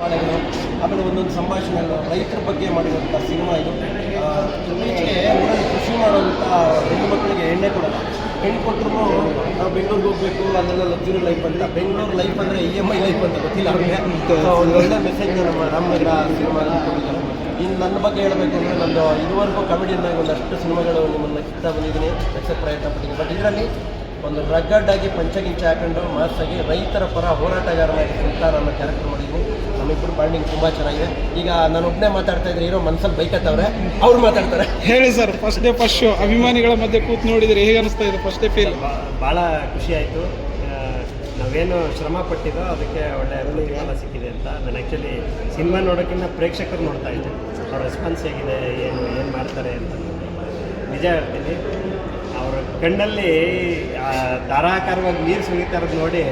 ಮಾಡೆಗಳು ಆಮೇಲೆ ಒಂದೊಂದು ಸಂಭಾಷಣೆಗಳು ರೈತರ ಬಗ್ಗೆ ಮಾಡಿರುವಂಥ ಸಿನಿಮಾ ಇದು. ಇತ್ತೀಚೆಗೆ ಊರಲ್ಲಿ ಕೃಷಿ ಮಾಡುವಂಥ ಹೆಣ್ಣು ಮಕ್ಕಳಿಗೆ ಎಣ್ಣೆ ಕೊಡಲ್ಲ. ಹೆಣ್ಣು ಕೊಟ್ಟರು ನಾವು ಬೆಂಗಳೂರಿಗೆ ಹೋಗಬೇಕು ಅಲ್ಲೆಲ್ಲ ಲಕ್ಸುರಿ ಲೈಫ್ ಅಂತ. ಬೆಂಗಳೂರು ಲೈಫ್ ಅಂದರೆ ಇ ಎಂ ಐ ಲೈಫ್ ಅಂತ ಗೊತ್ತಿಲ್ಲ ಅವ್ರಿಗೆ. ಒಂದು ಒಳ್ಳೆ ಮೆಸೇಜ್ ನಮ್ಮ ರಾಮನಗರ ಸಿನಿಮಾ ಕೊಟ್ಟಿದ್ದಾರೆ. ಇನ್ನು ನನ್ನ ಬಗ್ಗೆ ಹೇಳಬೇಕು ಅಂದರೆ ನಂದು ಇದುವರೆಗೂ ಕಾಮಿಡಿಯನ್ನಾಗಿ ಒಂದಷ್ಟು ಸಿನಿಮಾಗಳು ನಿಮ್ಮನ್ನು ಕಿತ್ತಾ ಬಂದಿದ್ದೀನಿ ಎಕ್ಸೆಪ್ಟ್ ಪ್ರಯತ್ನ ಪಡ್ತೀನಿ. ಬಟ್ ಇದರಲ್ಲಿ ಒಂದು ರಗ್ಗಡ್ಡಾಗಿ ಪಂಚಗಿಂಚೆ ಹಾಕೊಂಡು ಮಾಸಾಗಿ ರೈತರ ಪರ ಹೋರಾಟಗಾರನಾಗಿ ಸುಲ್ತಾನ್ ಅನ್ನೋ ಕ್ಯಾರೆಕ್ಟರ್ ಮಾಡಿದ್ದೀನಿ. ನಮ್ಮಿಬ್ಬರು ಬಾಂಡಿಂಗ್ ತುಂಬ ಚೆನ್ನಾಗಿದೆ. ಈಗ ನಾನು ಒಬ್ಬನೇ ಮಾತಾಡ್ತಾ ಇದ್ರೆ ಹೀರೋ ಮನಸ್ಸಲ್ಲಿ ಬೈಕತ್ತವ್ರೆ ಅವ್ರು ಮಾತಾಡ್ತಾರೆ. ಹೇಳಿ sir first day first show ಅಭಿಮಾನಿಗಳ ಮಧ್ಯೆ ಕೂತ್ ನೋಡಿದ್ರೆ ಹೇಗೆ ಅನಿಸ್ತಾ ಇದೆ ಫಸ್ಟ್ ಡೇ ಫೀಲ್ ಭಾಳ ಖುಷಿ ಆಯಿತು. ನಾವೇನು ಶ್ರಮ ಪಟ್ಟಿದ್ದೋ ಅದಕ್ಕೆ ಒಳ್ಳೆ ಅನುಭವ ಸಿಕ್ಕಿದೆ ಅಂತ. ನಾನು ಆ್ಯಕ್ಚುಲಿ ಸಿನಿಮಾ ನೋಡೋಕ್ಕಿಂತ ಪ್ರೇಕ್ಷಕರು ನೋಡ್ತಾ ಇದ್ದೆ. ಅವ್ರ ರೆಸ್ಪಾನ್ಸ್ ಹೇಗಿದೆ ಏನು ಏನು ಮಾಡ್ತಾರೆ ಅಂತ. ನಿಜ ಹೇಳ್ತೀನಿ. ಅವರ ಕಣ್ಣಲ್ಲಿ ಆ ಧಾರಾಕಾರವಾಗಿ ನೀರು ಸುರಿತಾ ಇರೋದು ನೋಡಿ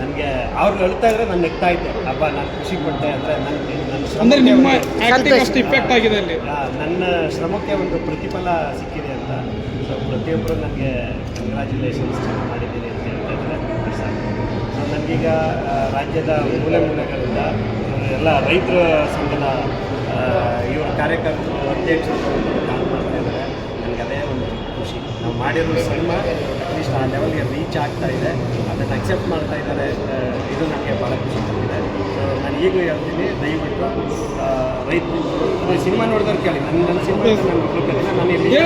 ನನಗೆ ಅವ್ರು ಹೇಳ್ತಾ ಇದ್ರೆ ನಾನು ನೆಗ್ತಾ ಇದ್ದೆ. ಹಬ್ಬ ನಾನು ಖುಷಿ ಪಟ್ಟೆ ಅಂದರೆ ನನಗೆ ನನ್ನ ನಿಮ್ಮ ಆಕ್ಟಿಂಗ್ ಅಷ್ಟು ಇಫೆಕ್ಟ್ ಆಗಿದೆ ಅಲ್ಲಿ. ನನ್ನ ಶ್ರಮಕ್ಕೆ ಒಂದು ಪ್ರತಿಫಲ ಸಿಕ್ಕಿದೆ ಅಂತ. ಸೊ ಪ್ರತಿಯೊಬ್ಬರು ನನಗೆ ಕಂಗ್ರ್ಯಾಚುಲೇಷನ್ಸ್ ಮಾಡಿದ್ದೀನಿ ಅಂತ ಹೇಳ್ತಾ ಇದ್ದಾರೆ. ಸಾಕು. ಸೊ ನನಗೀಗ ರಾಜ್ಯದ ಮೂಲೆ ಮೂಲೆಗಳಿಂದ ಎಲ್ಲ ರೈತರ ಸಂಘದ ಇವ್ರ ಕಾರ್ಯಕರ್ತರು ಅಧ್ಯಕ್ಷರು ಕಾಲ್ ಮಾಡ್ತಾ ಇದ್ದಾರೆ ನನಗೆ ಅದೇ ಒಂದು ಖುಷಿ ನಾವು ಮಾಡಿರೋ ಸಿನಿಮಾ ಅಟ್ಲೀಸ್ಟ್ ಆ ಲೆವೆಲ್ಗೆ ರೀಚ್ ಆಗ್ತಾ ಇದೆ. ಅದನ್ನು ಅಕ್ಸೆಪ್ಟ್ ಮಾಡ್ತಾ ಇದ್ದಾರೆ ಇದು ನನಗೆ ಭಾಳ ಖುಷಿ ಸೊ ನಾನು ಈಗಲೂ ಹೇಳ್ತೀನಿ ದಯವಿಟ್ಟು ರೈತರು ಸಿನಿಮಾ ನೋಡಿದವ್ರು ಕೇಳಿ. ನನ್ನ ನನ್ನ ಸಿನಿಮಾ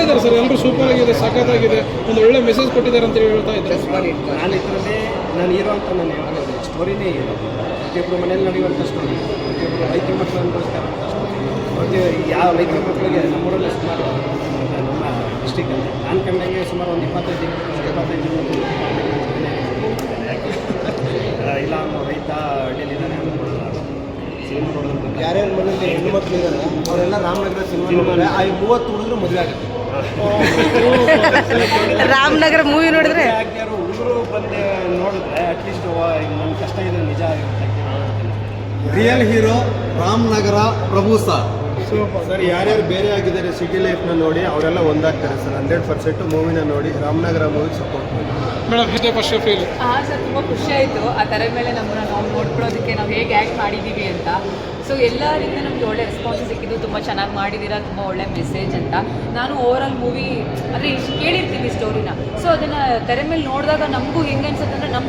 ನಾನು ಸರ್ ಎಲ್ಲರೂ ಸೂಪರ್ ಆಗಿದೆ ಸಖತ್ತಾಗಿದೆ ಒಂದು ಒಳ್ಳೆ ಮೆಸೇಜ್ ಕೊಟ್ಟಿದ್ದಾರೆ ಅಂತ ಹೇಳಿ ಹೇಳ್ತಾ ಇದ್ದಾರೆ. ನಾನು ಇದರಲ್ಲಿ ನಾನು ಇರೋವಂಥ ಅಂತ ನಾನು ಹೇಳೋದು ಸ್ಟೋರಿನೇ ಇರೋದು ಪ್ರತಿಯೊಬ್ಬರು ಮನೇಲಿ ನಡೆಯುವಂಥ ಸ್ಟೋರಿ ಪ್ರತಿಯೊಬ್ಬರು ರೈತ ಮಕ್ಕಳು ಅಂತ ಸ್ಟೋರಿ ಪ್ರತಿ ಯಾವ ರೈತರ ಮಕ್ಕಳಿಗೆ ನಮ್ಮೂರಲ್ಲಿ ಸುಮಾರು ಡಿಸ್ಟಿಕಲ್ಲಿ ನಾನು ಕಂಡಂಗೆ ಸುಮಾರು ಒಂದು ಇಪ್ಪತ್ತೈದು ಇಪ್ಪತ್ತೈದು ಇಪ್ಪತ್ತು ಯಾಕೆ ಇಲ್ಲ ಅನ್ನೋ ರೈತ ಹಳ್ಳಿಯಲ್ಲಿದ್ದಾನೆ ಸಿನಿಮಾ ನೋಡೋದು ಯಾರ್ಯಾರ ಮನೇಲಿ ಹೆಣ್ಣು ಮಕ್ಕಳು ಇದ್ದಾರೆ ಅವರೆಲ್ಲ ರಾಮನಗರ ಸಿನಿಮಾ ನೋಡಿದ್ರೆ ಆ ಮೂವತ್ತು ಹುಡುಗರು ಮದುವೆ ಆಗುತ್ತೆ. ರಾಮನಗರ ಮೂವಿ ನೋಡಿದ್ರೆ? ಯಾರು ಹುಡುಗರು ಬಂದು ನೋಡಿದ್ರೆ ಅಟ್ಲೀಸ್ಟ್ ನನ್ನ ಕಷ್ಟ ಇದೆ ನಿಜ ಆಗಿರುತ್ತೆ. Real hero Ramanagara Prabhu sir sir ಯಾರ್ಯಾರು ಬೇರೆ ಆಗಿದ್ದಾರೆ ಸಿಟಿ ಲೈಫ್ನ ನೋಡಿ ಅವರೆಲ್ಲ ಒಂದಾಗ್ತಾರೆ ಸರ್ ಹಂಡ್ರೆಡ್ ಪರ್ಸೆಂಟ್ ಮೂವಿನ ನೋಡಿ ರಾಮನಗರ ಮೂವಿ ಸಪೋರ್ಟ್ ಮಾಡಿ. ಹಾಂ ಸರ್ ತುಂಬ ಖುಷಿ ಆಯಿತು. ಆ ಥರ ಮೇಲೆ ನಮ್ಮನ್ನ ನಾವು ನೋಡ್ಕೊಳ್ಳೋದಕ್ಕೆ ನಾವು ಹೇಗೆ ಆ್ಯಕ್ಟ್ ಮಾಡಿದ್ದೀವಿ ಅಂತ. ಸೊ ಎಲ್ಲರಿಂದ ನಮಗೆ ಒಳ್ಳೆ ರೆಸ್ಪಾನ್ಸ್ ಸಿಕ್ಕಿದ್ದು ತುಂಬ ಚೆನ್ನಾಗಿ ಮಾಡಿದ್ದೀರಾ ತುಂಬ ಒಳ್ಳೆ ಮೆಸೇಜ್ ಅಂತ. ನಾನು ಓವರ್ ಆಲ್ ಮೂವಿ ಅಂದರೆ ಕೇಳಿರ್ತೀವಿ ಸ್ಟೋರಿನ ಸೊ ಅದನ್ನು ತೆರೆ ಮೇಲೆ ನೋಡಿದಾಗ ನಮಗೂ ಹೆಂಗೆ ಅನ್ಸುತ್ತೆ ಅಂದರೆ ನಮ್ಮ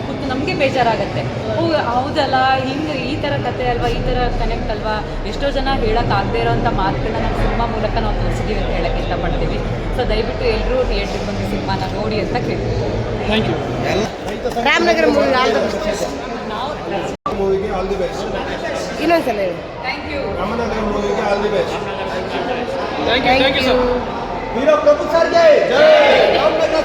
ನಮಗೆ ಬೇಜಾರಾಗುತ್ತೆ. ಓ ಹೌದಲ್ಲ ಹಿಂಗೆ ಈ ಥರ ಕತೆ ಅಲ್ವಾ ಈ ಥರ ಕನೆಕ್ಟ್ ಅಲ್ವಾ? ಎಷ್ಟೋ ಜನ ಹೇಳೋಕ್ಕಾಗದೇ ಇರೋಂಥ ಮಾತುಗಳನ್ನ ನಾವು ಸಿನಿಮಾ ಮೂಲಕ ನಾವು ತೋರಿಸಿದ್ದೀವಿ ಅಂತ ಹೇಳಕ್ಕೆ ಇಷ್ಟಪಡ್ತೀವಿ. ಸೊ ದಯವಿಟ್ಟು ಎಲ್ಲರೂ ಥಿಯೇಟ್ರಿಗೆ ಬಂದು ಸಿನಿಮಾನ ನೋಡಿ ಅಂತ ಕೇಳ್ತೀವಿ thank you Ramanagara movie all ಮೂವಿಗೆ all the best ಇನ್ನೊಂದ್ಸಲ ಹೇಳಿ. Thank you Ramanagara ಮೂವಿಗೆ all the best thank you thank you sir hero Prabhu ಸರ್ಗೆ. ಜೈ. ರಾಮನಗರ